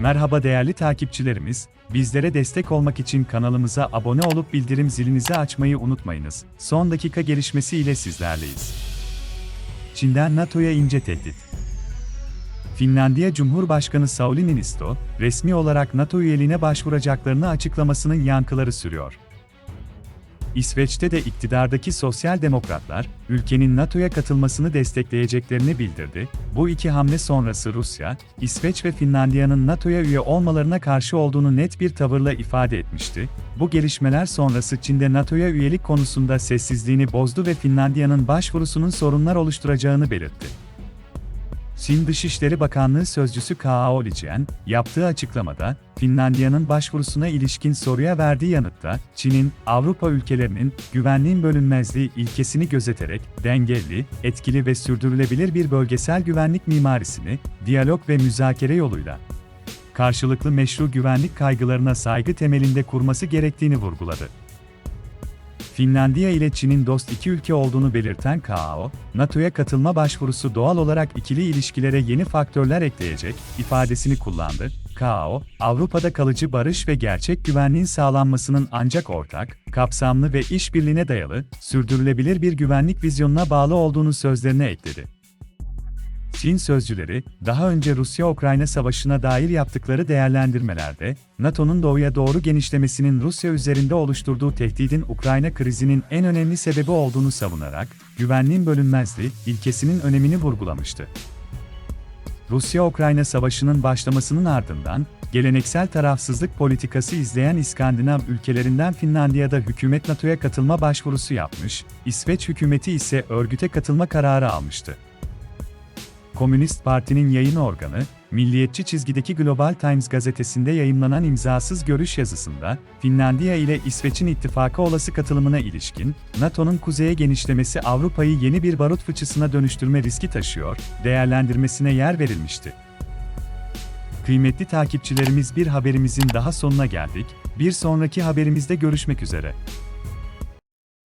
Merhaba değerli takipçilerimiz, bizlere destek olmak için kanalımıza abone olup bildirim zilinizi açmayı unutmayınız. Son dakika gelişmesi ile sizlerleyiz. Çin'den NATO'ya ince tehdit. Finlandiya Cumhurbaşkanı Sauli Niinisto, resmi olarak NATO üyeliğine başvuracaklarını açıklamasının yankıları sürüyor. İsveç'te de iktidardaki sosyal demokratlar, ülkenin NATO'ya katılmasını destekleyeceklerini bildirdi. Bu iki hamle sonrası Rusya, İsveç ve Finlandiya'nın NATO'ya üye olmalarına karşı olduğunu net bir tavırla ifade etmişti. Bu gelişmeler sonrası Çin'de NATO'ya üyelik konusunda sessizliğini bozdu ve Finlandiya'nın başvurusunun sorunlar oluşturacağını belirtti. Çin Dışişleri Bakanlığı Sözcüsü Kao Licen, yaptığı açıklamada, Finlandiya'nın başvurusuna ilişkin soruya verdiği yanıtta, Çin'in, Avrupa ülkelerinin, güvenliğin bölünmezliği ilkesini gözeterek, dengeli, etkili ve sürdürülebilir bir bölgesel güvenlik mimarisini, diyalog ve müzakere yoluyla, karşılıklı meşru güvenlik kaygılarına saygı temelinde kurması gerektiğini vurguladı. Finlandiya ile Çin'in dost iki ülke olduğunu belirten Kao, NATO'ya katılma başvurusu doğal olarak ikili ilişkilere yeni faktörler ekleyecek ifadesini kullandı. Kao, Avrupa'da kalıcı barış ve gerçek güvenliğin sağlanmasının ancak ortak, kapsamlı ve işbirliğine dayalı, sürdürülebilir bir güvenlik vizyonuna bağlı olduğunu sözlerine ekledi. Çin sözcüleri, daha önce Rusya-Ukrayna savaşına dair yaptıkları değerlendirmelerde, NATO'nun doğuya doğru genişlemesinin Rusya üzerinde oluşturduğu tehdidin Ukrayna krizinin en önemli sebebi olduğunu savunarak, güvenliğin bölünmezliği ilkesinin önemini vurgulamıştı. Rusya-Ukrayna savaşının başlamasının ardından, geleneksel tarafsızlık politikası izleyen İskandinav ülkelerinden Finlandiya'da hükümet NATO'ya katılma başvurusu yapmış, İsveç hükümeti ise örgüte katılma kararı almıştı. Komünist Parti'nin yayın organı, milliyetçi çizgideki Global Times gazetesinde yayımlanan imzasız görüş yazısında, Finlandiya ile İsveç'in ittifaka olası katılımına ilişkin, NATO'nun kuzeye genişlemesi Avrupa'yı yeni bir barut fıçısına dönüştürme riski taşıyor, değerlendirmesine yer verilmişti. Kıymetli takipçilerimiz bir haberimizin daha sonuna geldik, bir sonraki haberimizde görüşmek üzere.